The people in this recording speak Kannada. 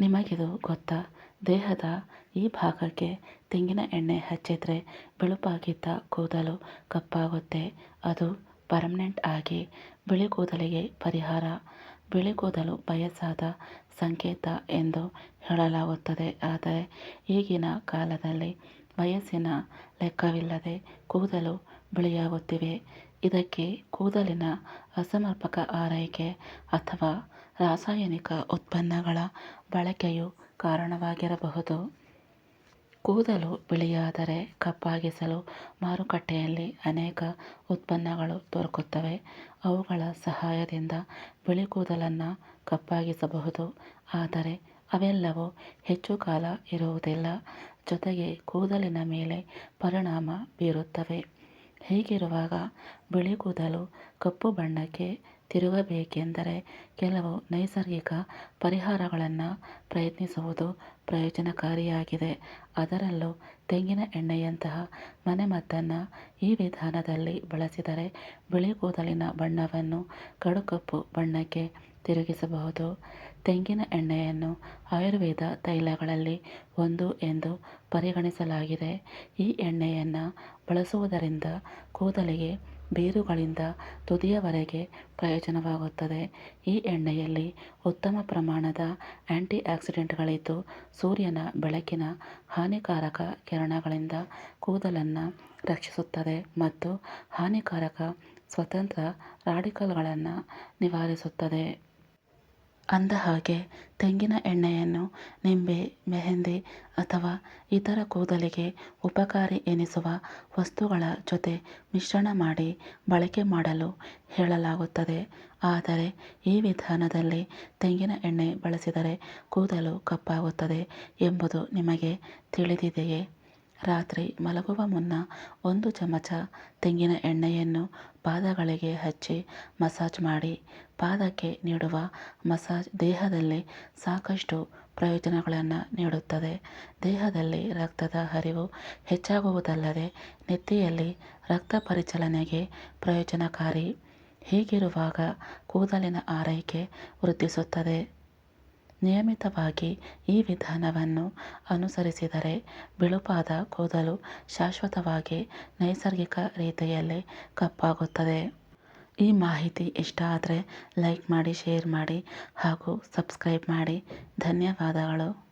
ನಿಮಗಿದು ಗೊತ್ತಾ, ದೇಹದ ಈ ಭಾಗಕ್ಕೆ ತೆಂಗಿನ ಎಣ್ಣೆ ಹಚ್ಚಿದ್ರೆ ಬಿಳುಪಾಗಿದ್ದ ಕೂದಲು ಕಪ್ಪಾಗುತ್ತೆ. ಅದು ಪರ್ಮನೆಂಟ್ ಆಗಿ ಬಿಳಿ ಕೂದಲಿಗೆ ಪರಿಹಾರ. ಬಿಳಿ ಕೂದಲು ವಯಸ್ಸಾದ ಸಂಕೇತ ಎಂದು ಹೇಳಲಾಗುತ್ತದೆ. ಆದರೆ ಈಗಿನ ಕಾಲದಲ್ಲಿ ವಯಸ್ಸಿನ ಲೆಕ್ಕವಿಲ್ಲದೆ ಕೂದಲು ಬಿಳಿಯಾಗುತ್ತಿವೆ ಇದಕ್ಕೆ ಕೂದಲಿನ ಅಸಮರ್ಪಕ ಆರೈಕೆ ಅಥವಾ ರಾಸಾಯನಿಕ ಉತ್ಪನ್ನಗಳ ಬಳಕೆಯು ಕಾರಣವಾಗಿರಬಹುದು. ಕೂದಲು ಬಿಳಿಯಾದರೆ ಕಪ್ಪಾಗಿಸಲು ಮಾರುಕಟ್ಟೆಯಲ್ಲಿ ಅನೇಕ ಉತ್ಪನ್ನಗಳು ದೊರಕುತ್ತವೆ. ಅವುಗಳ ಸಹಾಯದಿಂದ ಬಿಳಿ ಕೂದಲನ್ನು ಕಪ್ಪಾಗಿಸಬಹುದು. ಆದರೆ ಅವೆಲ್ಲವೂ ಹೆಚ್ಚು ಕಾಲ ಇರುವುದಿಲ್ಲ. ಜೊತೆಗೆ ಕೂದಲಿನ ಮೇಲೆ ಪರಿಣಾಮ ಬೀರುತ್ತವೆ. ಹೀಗಿರುವಾಗ ಬಿಳಿ ಕೂದಲು ಕಪ್ಪು ಬಣ್ಣಕ್ಕೆ ತಿರುಗಬೇಕೆಂದರೆ ಕೆಲವು ನೈಸರ್ಗಿಕ ಪರಿಹಾರಗಳನ್ನು ಪ್ರಯತ್ನಿಸುವುದು ಪ್ರಯೋಜನಕಾರಿಯಾಗಿದೆ. ಅದರಲ್ಲೂ ತೆಂಗಿನ ಎಣ್ಣೆಯಂತಹ ಮನೆಮದ್ದನ್ನು ಈ ವಿಧಾನದಲ್ಲಿ ಬಳಸಿದರೆ ಬಿಳಿ ಕೂದಲಿನ ಬಣ್ಣವನ್ನು ಕಡುಕಪ್ಪು ಬಣ್ಣಕ್ಕೆ ತಿರುಗಿಸಬಹುದು. ತೆಂಗಿನ ಎಣ್ಣೆಯನ್ನು ಆಯುರ್ವೇದ ತೈಲಗಳಲ್ಲಿ ಒಂದು ಎಂದು ಪರಿಗಣಿಸಲಾಗಿದೆ. ಈ ಎಣ್ಣೆಯನ್ನು ಬಳಸುವುದರಿಂದ ಕೂದಲಿಗೆ ಬೇರುಗಳಿಂದ ತುದಿಯವರೆಗೆ ಪ್ರಯೋಜನವಾಗುತ್ತದೆ. ಈ ಎಣ್ಣೆಯಲ್ಲಿ ಉತ್ತಮ ಪ್ರಮಾಣದ ಆ್ಯಂಟಿ ಆಕ್ಸಿಡೆಂಟ್ಗಳಿದ್ದು ಸೂರ್ಯನ ಬೆಳಕಿನ ಹಾನಿಕಾರಕ ಕಿರಣಗಳಿಂದ ಕೂದಲನ್ನು ರಕ್ಷಿಸುತ್ತದೆ ಮತ್ತು ಹಾನಿಕಾರಕ ಸ್ವತಂತ್ರ ರಾಡಿಕಲ್ಗಳನ್ನು ನಿವಾರಿಸುತ್ತದೆ. ಅಂದಹಾಗೆ ತೆಂಗಿನ ಎಣ್ಣೆಯನ್ನು, ನಿಂಬೆ, ಮೆಹಂದಿ ಅಥವಾ ಇತರ ಕೂದಲಿಗೆ ಉಪಕಾರಿ ಎನಿಸುವ ವಸ್ತುಗಳ ಜೊತೆ ಮಿಶ್ರಣ ಮಾಡಿ ಬಳಕೆ ಮಾಡಲು ಹೇಳಲಾಗುತ್ತದೆ. ಆದರೆ ಈ ವಿಧಾನದಲ್ಲಿ ತೆಂಗಿನ ಎಣ್ಣೆ ಬಳಸಿದರೆ ಕೂದಲು ಕಪ್ಪಾಗುತ್ತದೆ ಎಂಬುದು ನಿಮಗೆ ತಿಳಿದಿದೆಯೇ? ರಾತ್ರಿ ಮಲಗುವ ಮುನ್ನ ಒಂದು ಚಮಚ ತೆಂಗಿನ ಎಣ್ಣೆಯನ್ನು ಪಾದಗಳಿಗೆ ಹಚ್ಚಿ ಮಸಾಜ್ ಮಾಡಿ. ಪಾದಕ್ಕೆ ನೀಡುವ ಮಸಾಜ್ ದೇಹದಲ್ಲಿ ಸಾಕಷ್ಟು ಪ್ರಯೋಜನಗಳನ್ನು ನೀಡುತ್ತದೆ. ದೇಹದಲ್ಲಿ ರಕ್ತದ ಹರಿವು ಹೆಚ್ಚಾಗುವುದಲ್ಲದೆ ನೆತ್ತಿಯಲ್ಲಿ ರಕ್ತ ಪರಿಚಲನೆಗೆ ಪ್ರಯೋಜನಕಾರಿ. ಹೀಗಿರುವಾಗ ಕೂದಲಿನ ಆರೈಕೆ ವೃದ್ಧಿಸುತ್ತದೆ. ನಿಯಮಿತವಾಗಿ ಈ ವಿಧಾನವನ್ನು ಅನುಸರಿಸಿದರೆ ಬಿಳುಪಾದ ಕೂದಲು ಶಾಶ್ವತವಾಗಿ ನೈಸರ್ಗಿಕ ರೀತಿಯಲ್ಲಿ ಕಪ್ಪಾಗುತ್ತದೆ. ಈ ಮಾಹಿತಿ ಇಷ್ಟ ಆದರೆ ಲೈಕ್ ಮಾಡಿ, ಶೇರ್ ಮಾಡಿ ಹಾಗೂ ಸಬ್ಸ್ಕ್ರೈಬ್ ಮಾಡಿ. ಧನ್ಯವಾದಗಳು.